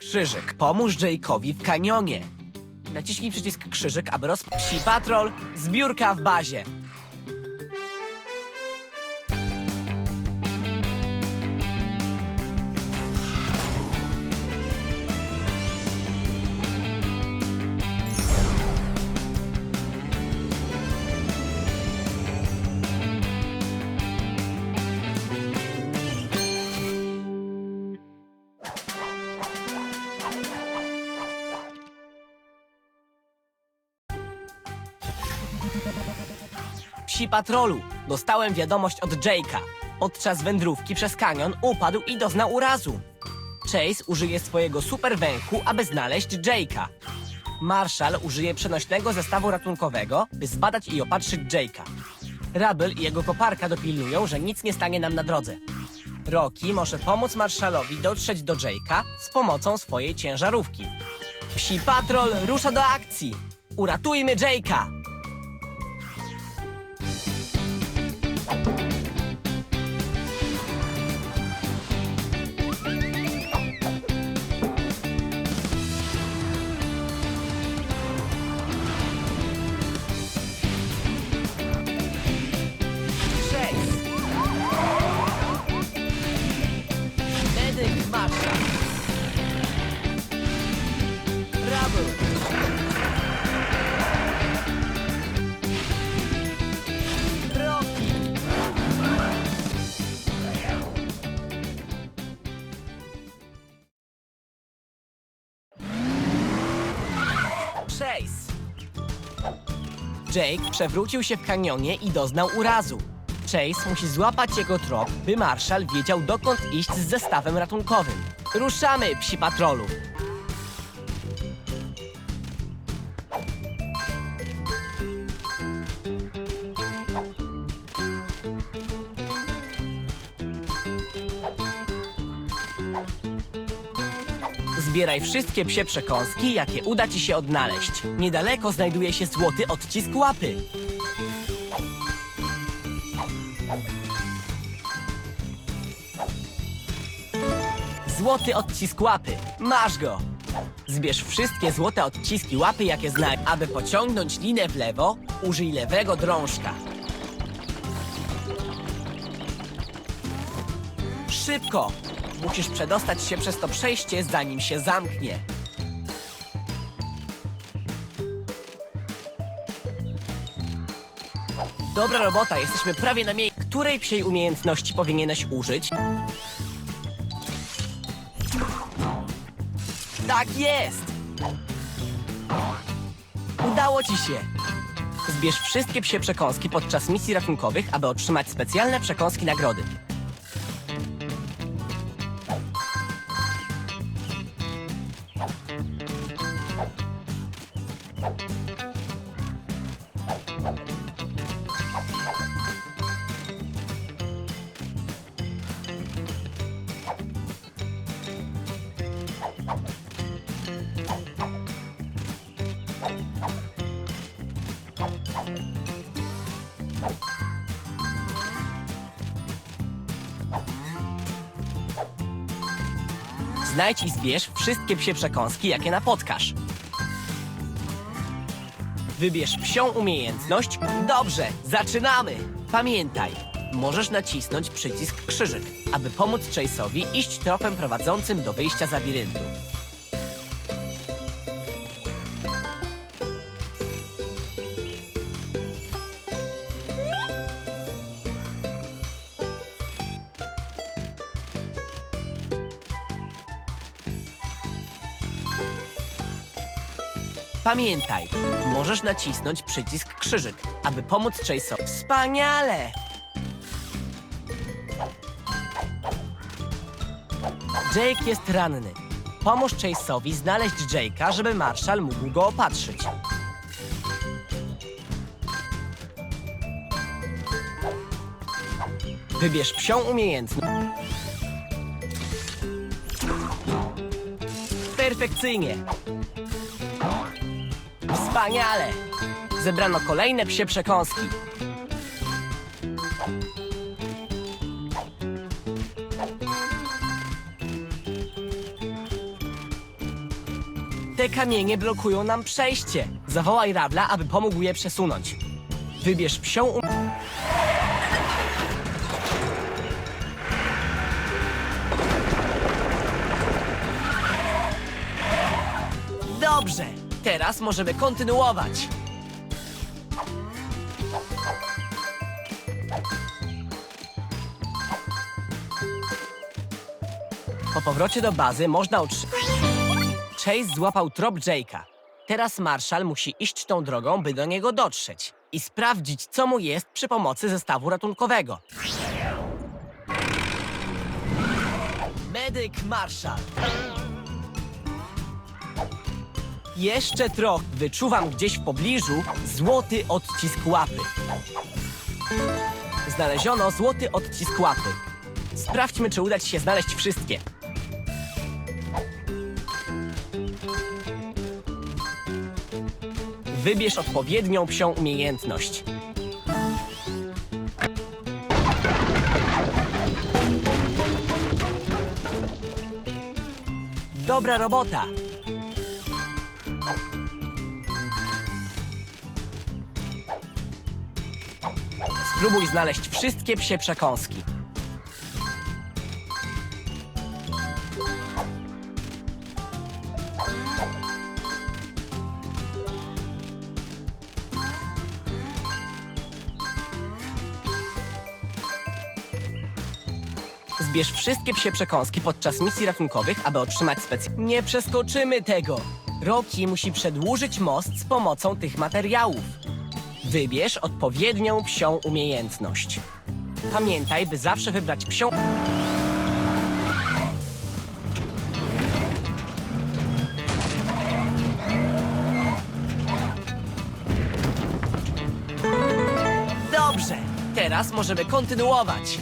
Krzyżyk, pomóż Jake'owi w kanionie. Naciśnij przycisk krzyżyk, aby roz... Psi Patrol, zbiórka w bazie. Psi Patrolu, dostałem wiadomość od Jake'a. Podczas wędrówki przez kanion upadł i doznał urazu. Chase użyje swojego super węchu, aby znaleźć Jake'a. Marshall użyje przenośnego zestawu ratunkowego, by zbadać i opatrzyć Jake'a. Rubble i jego koparka dopilnują, że nic nie stanie nam na drodze. Rocky może pomóc Marshallowi dotrzeć do Jake'a z pomocą swojej ciężarówki. Psi Patrol rusza do akcji! Uratujmy Jake'a! Jake przewrócił się w kanionie i doznał urazu. Chase musi złapać jego trop, by Marshall wiedział dokąd iść z zestawem ratunkowym. Ruszamy, psi patrolu! Zbieraj wszystkie psie przekąski, jakie uda ci się odnaleźć. Niedaleko znajduje się złoty odcisk łapy. Złoty odcisk łapy. Masz go! Zbierz wszystkie złote odciski łapy, jakie znajdziesz. Aby pociągnąć linę w lewo, użyj lewego drążka. Szybko! Musisz przedostać się przez to przejście, zanim się zamknie. Dobra robota, jesteśmy prawie na miejscu. Której psiej umiejętności powinieneś użyć? Tak jest! Udało ci się! Zbierz wszystkie psie przekąski podczas misji ratunkowych, aby otrzymać specjalne przekąski nagrody. Znajdź i zbierz wszystkie psie przekąski, jakie napotkasz. Wybierz psią umiejętność. Dobrze, zaczynamy! Pamiętaj, możesz nacisnąć przycisk krzyżyk, aby pomóc Chase'owi iść tropem prowadzącym do wyjścia z labiryntu. Pamiętaj, możesz nacisnąć przycisk krzyżyk, aby pomóc Chase'owi. Wspaniale! Jake jest ranny. Pomóż Chase'owi znaleźć Jake'a, żeby Marshall mógł go opatrzyć. Wybierz psią umiejętność. Perfekcyjnie! Wspaniale! Zebrano kolejne psie przekąski. Te kamienie blokują nam przejście. Zawołaj Rabla, aby pomógł je przesunąć. Wybierz psią um... Dobrze, teraz możemy kontynuować. Po powrocie do bazy można otrzymać... Chase złapał trop Jake'a. Teraz Marshall musi iść tą drogą, by do niego dotrzeć i sprawdzić, co mu jest przy pomocy zestawu ratunkowego. Medyk Marshall. Jeszcze trochę. Wyczuwam gdzieś w pobliżu złoty odcisk łapy. Znaleziono złoty odcisk łapy. Sprawdźmy, czy uda ci się znaleźć wszystkie. Wybierz odpowiednią psią umiejętność. Dobra robota! Spróbuj znaleźć wszystkie psie przekąski. Zbierz wszystkie psie przekąski podczas misji ratunkowych, aby otrzymać specjalne... Nie przeskoczymy tego! Rocky musi przedłużyć most z pomocą tych materiałów. Wybierz odpowiednią psią umiejętność. Pamiętaj, by zawsze wybrać psią... Dobrze! Teraz możemy kontynuować.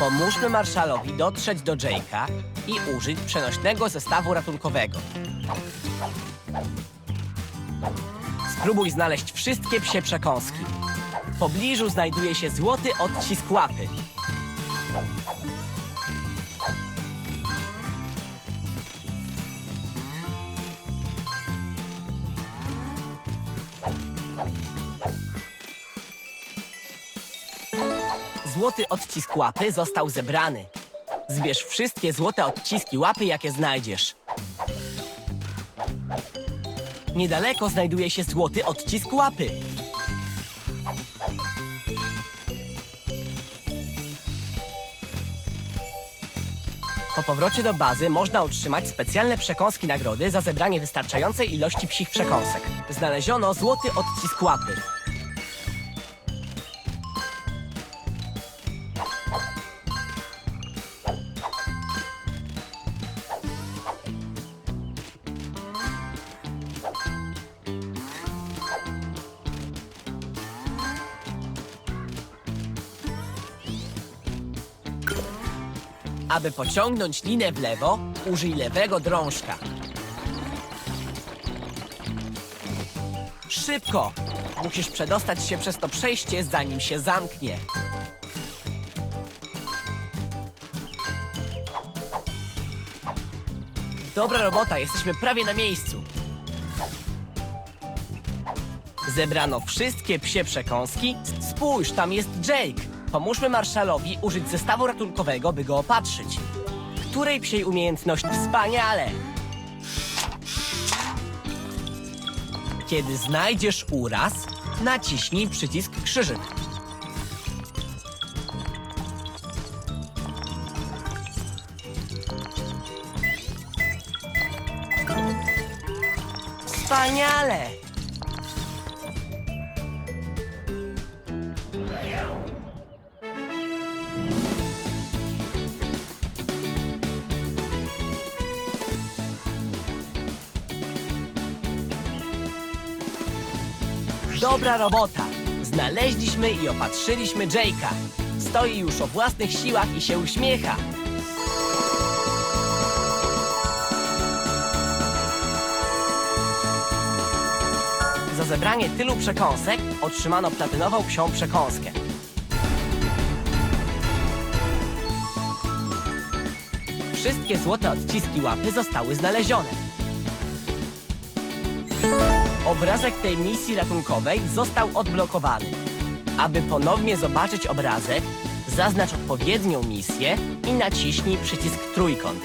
Pomóżmy Marshallowi dotrzeć do Jake'a i użyć przenośnego zestawu ratunkowego. Spróbuj znaleźć wszystkie psie przekąski. W pobliżu znajduje się złoty odcisk łapy. Złoty odcisk łapy został zebrany. Zbierz wszystkie złote odciski łapy, jakie znajdziesz. Niedaleko znajduje się złoty odcisk łapy. Po powrocie do bazy można otrzymać specjalne przekąski nagrody za zebranie wystarczającej ilości psich przekąsek. Znaleziono złoty odcisk łapy. Aby pociągnąć linę w lewo, użyj lewego drążka. Szybko! Musisz przedostać się przez to przejście, zanim się zamknie. Dobra robota, jesteśmy prawie na miejscu. Zebrano wszystkie psie przekąski. Spójrz, tam jest Jake. Pomóżmy Marshallowi użyć zestawu ratunkowego, by go opatrzyć. Której psiej umiejętności? Wspaniale! Kiedy znajdziesz uraz, naciśnij przycisk krzyżyk. Wspaniale! Dobra robota! Znaleźliśmy i opatrzyliśmy Jake'a. Stoi już o własnych siłach i się uśmiecha. zebranie tylu przekąsek otrzymano platynową psią przekąskę. Wszystkie złote odciski łapy zostały znalezione. Obrazek tej misji ratunkowej został odblokowany. Aby ponownie zobaczyć obrazek, zaznacz odpowiednią misję i naciśnij przycisk trójkąt.